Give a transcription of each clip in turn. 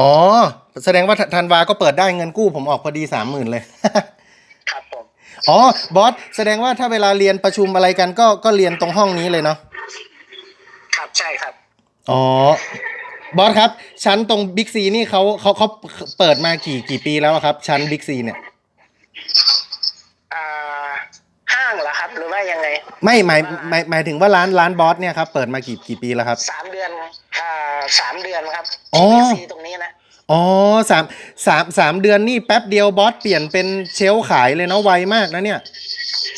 อ๋อ แสดงว่าธันวาก็เปิดได้เงินกู้ผมออกพอดีสามหมื่นเลย ครับผม อ๋อ บอส แสดงว่าถ้าเวลาเรียนประชุมอะไรกันก็ก็เรียนตรงห้องนี้เลยเนาะ ครับใช่ครับ อ๋อ บอสครับ ชั้นตรงบิ๊กซีนี่เขาเขาเขาเปิดมากี่กี่ปีแล้วอะครับ ชั้นบิ๊กซีเนี่ย อ่า ห้างเหรอครับ หรือว่ายังไง ไม่หมายหมายหมายถึงว่าร้านร้านบอสเนี่ยครับเปิดมากี่กี่ปีแล้วครับ สามเดือน อ่าสามเดือนครับ อ๋อซีตรงนี้นะอ๋อสามสามสามเดือนนี่แป๊บเดียวบอสเปลี่ยนเป็นเชลฟ์ขายเลยเนาะไวมากนะเนี่ย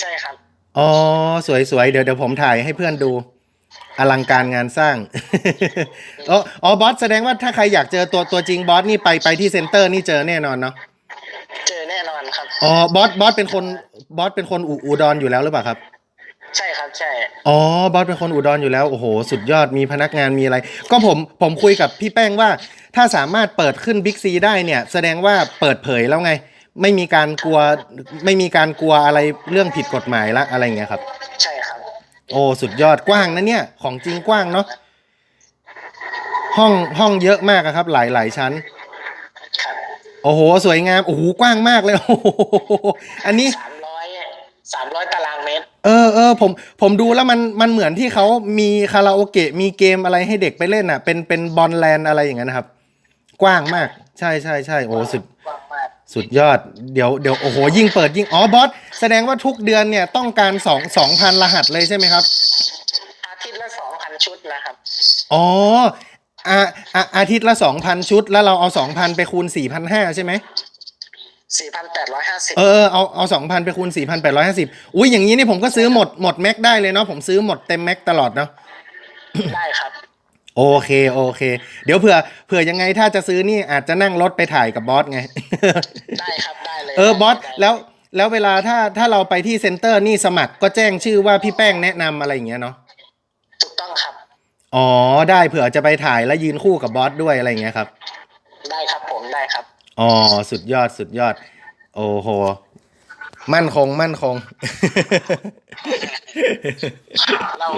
ใช่ครับ อ๋อ สวยสวยเดี๋ยวเดี๋ยวผมถ่ายให้เพื่อนดู อลังการงานสร้าง อ๋ออ๋อบอสแสดงว่าถ้าใครอยากเจอตัวตัวจริงบอสนี่ไปไปที่เซ็นเตอร์นี่เจอแน่นอนเนาะเจอแน่นอนครับ อ๋อบอสบอสเป็นคนบอสเป็นคนอุอุดรอยู่แล้วหรือเปล่าครับ ใช่ครับใช่ อ๋อบอสเป็นคนอุดรอยู่แล้ว โอ้โห สุดยอดมีพนักงานมีอะไร ก็ผมผมคุยกับพี่แป้งว่า ถ้าสามารถเปิดขึ้นบิ๊กซีได้เนี่ย แสดงว่าเปิดเผยแล้วไง ไม่มีการกลัวไม่มีการกลัวอะไรเรื่องผิดกฎหมายละอะไรอย่างเงี้ยครับ ใช่ครับ โอ้สุดยอดกว้างนะเนี่ย ของจริงกว้างเนาะห้องห้องเยอะมากอะครับ หลายหลายชั้นครับโอ้โห สวยงาม โอ้โห กว้างมากเลยโอ้โหอันนี้สามร้อย สามร้อยตารางเมตร เออเออผมผมดูแล้วมันมันเหมือนที่เขามีคาราโอเกะมีเกมอะไรให้เด็กไปเล่นอะ เป็นเป็นบอลแลนด์อะไรอย่างนั้นนะครับ กว้างมาก ใช่ใช่ใช่โอ้สุดกว้างมากสุดยอดเดี๋ยวเดี๋ยวโอ้โหยิ่งเปิดยิ่งอ๋อบอสแสดงว่าทุกเดือนเนี่ยต้องการสองสองพันรหัสเลยใช่ไหมครับ อาทิตย์ละสองพันชุดนะครับ อ๋ออาอาอาทิตย์ละสองพันชุด แล้วเราเอาสองพันไปคูณสี่พันห้าใช่ไหม สี่พันแปดร้อยห้าสิบเออเออเอาเอาสองพันไปคูณสี่พันแปดร้อยห้าสิบอุ้ยอย่างนี้นี่ผมก็ซื้อหมดหมดแม็กได้เลยเนาะผมซื้อหมดเต็มแม็กตลอดเนาะได้ครับ โอเคโอเค เดี๋ยวเผื่อเผื่อยังไงถ้าจะซื้อนี่อาจจะนั่งรถไปถ่ายกับบอสไง ได้ครับได้เลยเออบอสได้แล้วแล้วเวลาถ้าถ้าเราไปที่เซ็นเตอร์นี่สมัครก็แจ้งชื่อว่าพี่แป้งแนะนำอะไรอย่างเงี้ยเนาะถูกต้องครับ อ๋อได้เผื่อจะไปถ่ายแล้วยืนคู่กับบอสด้วยอะไรอย่างเงี้ยครับ ได้ครับผมได้ครับ อ๋อสุดยอดสุดยอด โอ้โห มั่นคงมั่นคง เรา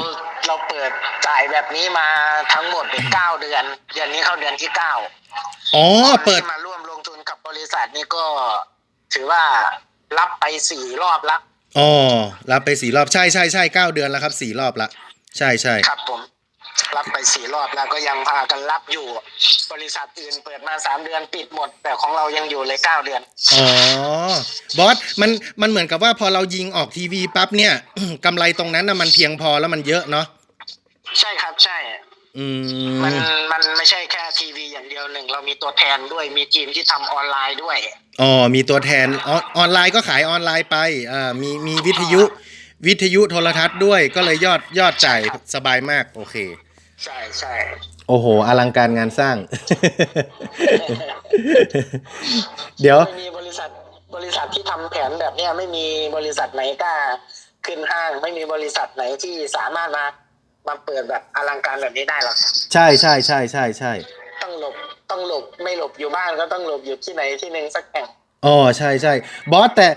เราเปิดจ่ายแบบนี้มาทั้งหมดเป็นเก้าเดือน เดือนนี้เข้าเดือนที่เก้าอ๋อ เปิดที่มาร่วมลงทุนกับบริษัทนี่ก็ถือว่ารับไปสี่รอบละอ๋อ รับไปสี่รอบ ใช่ใช่ใช่เก้าเดือนแล้วครับสี่รอบละ ใช่ใช่ ครับผม รับไปสี่รอบแล้วก็ยังพากันรับอยู่ บริษัทอื่นเปิดมาสามเดือนปิดหมด แต่ของเรายังอยู่เลยเก้าเดือน อ๋อบอสมันมันเหมือนกับว่าพอเรายิงออกทีวีปั๊บเนี่ย กำไรตรงนั้นนะมันเพียงพอแล้วมันเยอะเนาะใช่ครับใช่ อืมันมมันไม่ใช่แค่ทีวีอย่างเดียวหนึ่งเรามีตัวแทนด้วยมีทีมที่ทำออนไลน์ด้วยอ๋อมีตัวแทนออนออนไลน์ก็ขายออนไลน์ไปอ่ามีมีวิทยุ วิทยุโทรทัศน์ด้วยก็เลยยอดยอดจ่ายสบายมาก โอเค ใช่ใช่โอ้โห อลังการงานสร้าง เดี๋ยวไม่มีบริษัทบริษัทที่ทำแผนแบบเนี้ยไม่มีบริษัทไหนกล้าขึ้นห้าง ไม่มีบริษัทไหนที่สามารถมามาเปิดแบบอลังการแบบนี้ได้หรอกใช่ใช่ใช่ใช่ใช่ต้องหลบต้องหลบไม่หลบอยู่บ้านก็ต้องหลบอยู่ที่ไหนที่หนึ่งสักแห่งอ๋อใช่ใช่บอสแต่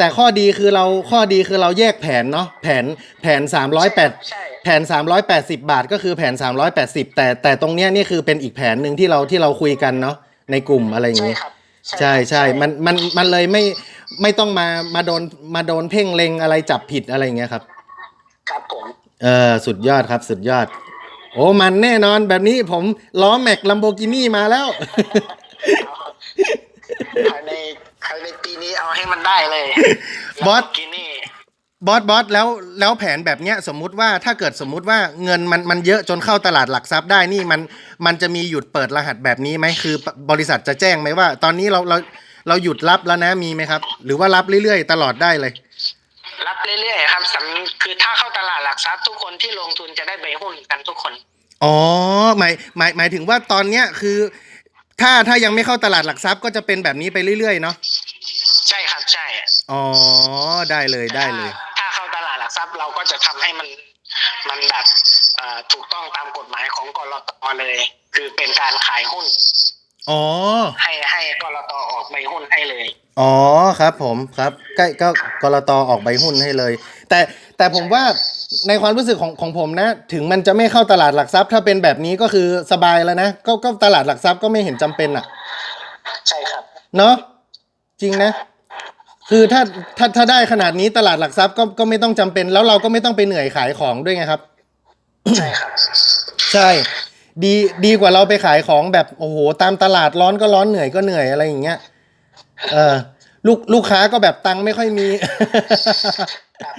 แต่ข้อดีคือเราข้อดีคือเราแยกแผนเนาะแผนแผนสามร้อยแปดใช่ แผนสามร้อยแปดสิบาทก็คือแผนสามร้อยแปดสิบแต่แต่ตรงเนี้ยนี่คือเป็นอีกแผนหนึ่งที่เราที่เราคุยกันเนาะในกลุ่มอะไรอย่างใช่งี้ ครับใช่ใช่ มัน มัน มันเลยไม่ ไม่ต้องมา มาโดน มาโดนเพ่งเล็งอะไรจับผิดอะไรอย่างเงี้ยครับ ครับผม เออ สุดยอดครับ สุดยอด โอ้ มันแน่นอนแบบนี้ผมล้อแม็กลัมโบกินี่มาแล้ว ภายใน ภายในปีนี้เอาให้มันได้เลยบอส กินี่ บอสบอสแล้วแล้วแผนแบบเนี้ยสมมุติว่าถ้าเกิดสมมุติว่าเงินมันมันเยอะจนเข้าตลาดหลักทรัพย์ได้นี่มันมันจะมีหยุดเปิดรหัสแบบนี้ไหมคือบริษัทจะแจ้งไหมว่า ตอนนี้เราเราเราหยุดรับแล้วนะมีไหมครับ หรือว่ารับเรื่อยๆ ตลอดได้เลย รับเรื่อยๆครับสำคือถ้าเข้าตลาดหลักทรัพย์ทุกคนที่ลงทุนจะได้ใบหุ้นกันทุกคน อ๋อหมายหมายหมายถึงว่าตอนเนี้ยคือ ถ้าถ้ายังไม่เข้าตลาดหลักทรัพย์ก็จะเป็นแบบนี้ไปเรื่อยๆเนาะใช่ครับใช่อ๋อได้เลยได้เลย ถ้าถ้าเข้าตลาดหลักทรัพย์เราก็จะทำให้มันมันแบบเอ่อถูกต้องตามกฎหมายของกรตเลย คือเป็นการขายหุ้นอ๋อให้ให้กรตออกใบหุ้นให้เลย อ๋อครับผมครับใกล้ก็กรตออกใบหุ้นให้เลย แต่ แต่ผมว่าในความรู้สึกของของผมนะ ถึงมันจะไม่เข้าตลาดหลักทรัพย์ ถ้าเป็นแบบนี้ก็คือสบายแล้วนะก็ก็ตลาดหลักทรัพย์ก็ไม่เห็นจำเป็นอะ ใช่ครับ เนาะจริงนะ คือถ้าถ้าถ้าได้ขนาดนี้ตลาดหลักทรัพย์ก็ก็ไม่ต้องจำเป็น แล้วเราก็ไม่ต้องไปเหนื่อยขายของด้วยไงครับ ใช่ครับ ใช่ ดีดีกว่าเราไปขายของแบบโอ้โหตามตลาดร้อนก็ร้อนเหนื่อยก็เหนื่อยอะไรอย่างเงี้ยเออลูกลูกค้าก็แบบตังค์ไม่ค่อยมี ครับ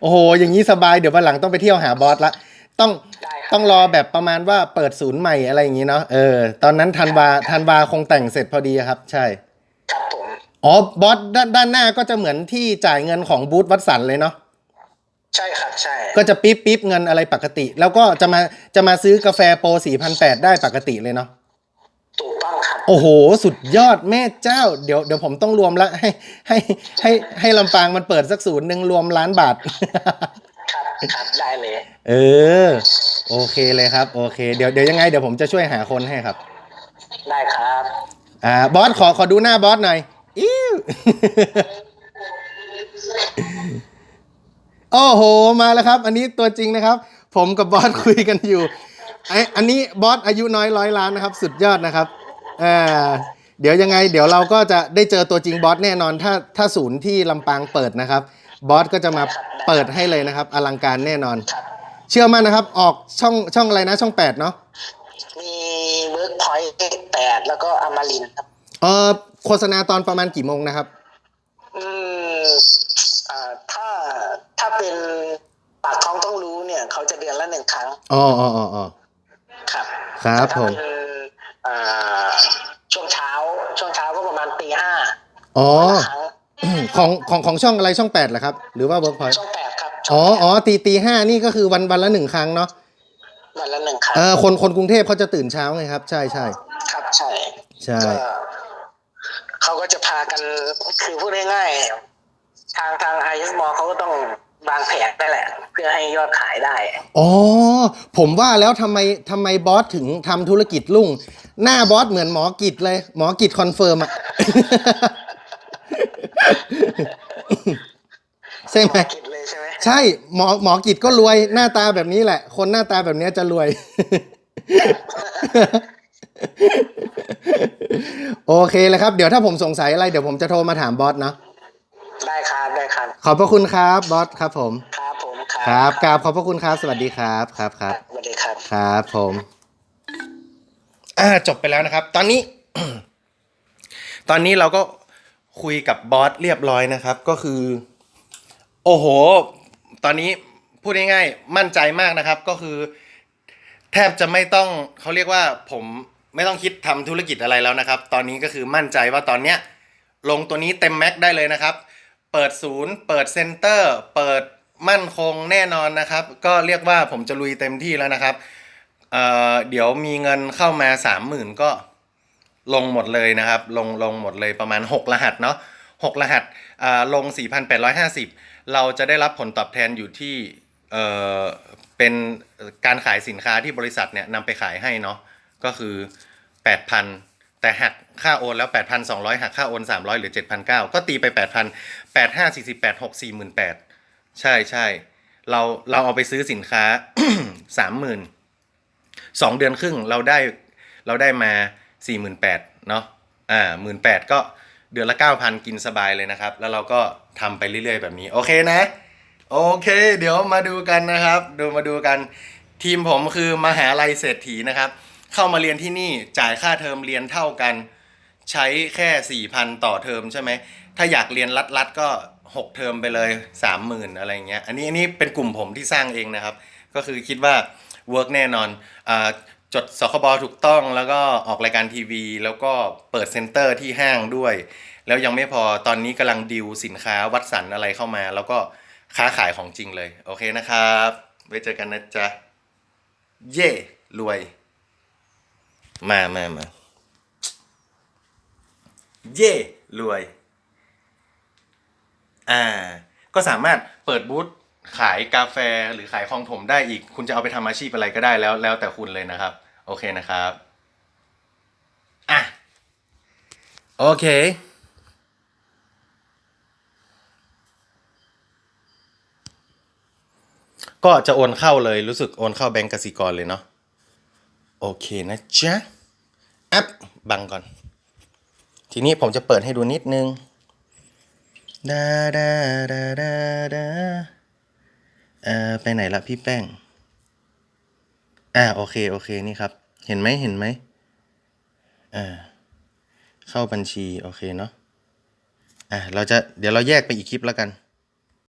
โอ้โห อย่างนี้สบายเดี๋ยววันหลังต้องไปเที่ยวหาบอสละ ต้องได้ครับต้องรอแบบประมาณว่าเปิดศูนย์ใหม่อะไรอย่างนี้เนาะเออตอนนั้นธันวาธันวาคงแต่งเสร็จพอดีครับ ใช่ ครับผม อ๋อบอสด้านด้านหน้าก็จะเหมือนที่จ่ายเงินของบูธวัดสันเลยเนาะใช่ครับใช่ ก็จะปิ๊บปิ๊บเงินอะไรปกติ แล้วก็จะมาจะมาซื้อกาแฟโปรสี่พันแปดได้ปกติเลยเนาะถูกต้องครับ โอ้โห สุดยอดแม่เจ้า เดี๋ยวเดี๋ยวผมต้องรวมละให้ให้ให้ให้ลำปางมันเปิดสักศูนย์หนึ่งรวมล้านบาท ครับครับได้เลย เออ โอเคเลยครับ โอเค เดี๋ยวเดี๋ยวยังไงเดี๋ยวผมจะช่วยหาคนให้ครับ ได้ครับ อ่า บอสขอขอดูหน้าบอสหน่อย อิ้ว โอ้โห มาแล้วครับ อันนี้ตัวจริงนะครับ ผมกับบอสคุยกันอยู่ไออันนี้บอสอายุน้อยร้อยล้านนะครับ สุดยอดนะครับ อ่าเดี๋ยวยังไง เดี๋ยวเราก็จะได้เจอตัวจริงบอสแน่นอนถ้าถ้าศูนย์ที่ลำปางเปิดนะครับ บอสก็จะมาเปิดให้เลยนะครับ อลังการแน่นอนครับเชื่อมั่นนะครับ ออกช่องช่องอะไรนะช่องแปดเนาะมีเวิร์กพอยต์แปดแล้วก็อมรินทร์ครับ เออโฆษณาตอนประมาณกี่โมงนะครับ อืมอ่าถ้าถ้าเป็นปากท้องต้องรู้เนี่ย เขาจะเดือนละหนึ่งครั้ง อ๋ออ๋ออ๋ออ๋อครับ ครับแต่ผถ้ามเป็น อ๋อครั้งของของของช่องอะไรช่องแปดเหรอครับ หรือว่าเวิร์กพอยช่องแปดครับอ๋อช่งแปดอ๋อตีตีห้านี่ก็คือวันวันละหนึ่งครั้งเนาะวันละหนึ่งครั้งเออคนคนกรุงเทพเขาจะตื่นเช้าไงครับ ใช่ใช่ครับใช่ ใช่ ก็เขาก็จะพากันคือพูดง่ายๆทางทางไอเอสมอเขาก็ต้องวางแผนได้แหละ เพื่อให้ยอดขายได้ อ๋อ ผมว่าแล้วทำไมทำไมบอสถึงทำธุรกิจรุ่ง หน้าบอสเหมือนหมอกิจเลย หมอกิจคอนเฟิร์มอะ ใช่ไหมกิจเลยใช่ไหมใช่หมอหมอกิจก็รวยหน้าตาแบบนี้แหละ คนหน้าตาแบบนี้จะรวย โอเคเลยครับ เดี๋ยวถ้าผมสงสัยอะไรเดี๋ยวผมจะโทรมาถามบอสเนาะได้ครับได้ครับ ขอบพระคุณครับบอสครับผม ครับผมคครัรับกราบขอบพระคุณครับ สวัสดีครับครับครับสวัสดีครับครับผม อ่าจบไปแล้วนะครับ ตอนนี้ ตอนนี้เราก็ คุยกับบอสเรียบร้อยนะครับ ก็คือ โอ้โห ตอนนี้พูดง่ายๆมั่นใจมากนะครับ ก็คือ แทบจะไม่ต้องเขาเรียกว่าผมไม่ต้องคิดทำธุรกิจอะไรแล้วนะครับ ตอนนี้ก็คือมั่นใจว่าตอนเนี้ยลงตัวนี้เต็มแม็กได้เลยนะครับ เปิดศูนย์ เปิดเซ็นเตอร์ เปิดมั่นคงแน่นอนนะครับ ก็เรียกว่าผมจะลุยเต็มที่แล้วนะครับเเดี๋ยวมีเงินเข้ามาสามหมื่นก็ ลงหมดเลยนะครับ ลงลงหมดเลยประมาณ 6 รหัสเนาะหกรหัสอ่าลง 4,850 เราจะได้รับผลตอบแทนอยู่ที่เเป็นการขายสินค้าที่บริษัทเนี่ยนำไปขายให้เนาะก็คือ 8,000 แต่หักค่าโอนแล้ว 8,200 หักค่าโอน 300 หรือ 7,900 ก็ตีไป 8,000 8 5 48 6 48,000 ใช่ใช่เราเราเอาไปซื้อสินค้า 30,000สองเดือนครึ่งเราได้เราได้มา สี่หมื่นแปดเนาะอ่าหมื่นแปดก็เดือนละเก้าพันกินสบายเลยนะครับ แล้วเราก็ทำไปเรื่อยๆ แบบนี้ โอเคนะ โอเค เดี๋ยวมาดูกันนะครับ ดูมาดูกัน ทีมผมคือมหาลัยเศรษฐีนะครับ เข้ามาเรียนที่นี่จ่ายค่าเทอมเรียนเท่ากัน ใช้แค่สี่พันต่อเทอมใช่ไหม ถ้าอยากเรียนรัดๆก็หกเทอมไปเลยสามหมื่นอะไรเงี้ย อันนี้อันนี้เป็นกลุ่มผมที่สร้างเองนะครับ ก็คือคิดว่าเวิร์กแน่นอนอา จดสคบถูกต้องแล้วก็ออกรายการทีวี แล้วก็เปิดเซ็นเตอร์ที่ห้างด้วย แล้วยังไม่พอตอนนี้กำลังดิวสินค้าวัดสันอะไรเข้ามา แล้วก็ค้าขายของจริงเลย โอเคนะครับ ไว้เจอกันนะจ๊ะ เย่รวย มามามาเย่รวย อ่า ก็สามารถเปิดบูธ ขายกาแฟหรือขายของถมได้อีก คุณจะเอาไปทำอาชีพอะไรก็ได้แล้ว แล้วแต่คุณเลยนะครับ โอเคนะครับอะโอเค ก็จะโอนเข้าเลยรู้สึกโอนเข้าแบงก์กสิกรเลยเนาะโอเคนะจ๊ะแอปบังก่อน ทีนี้ผมจะเปิดให้ดูนิดนึงดาดาดาดาดา อ่อไปไหนละพี่แป้ง อ่าโอเคโอเคนี่ครับ เห็นไหมเห็นไหมอ่าเข้าบัญชีโอเคเนาะอ่าเราจะเดี๋ยวเราแยกไปอีกคลิปแล้วกัน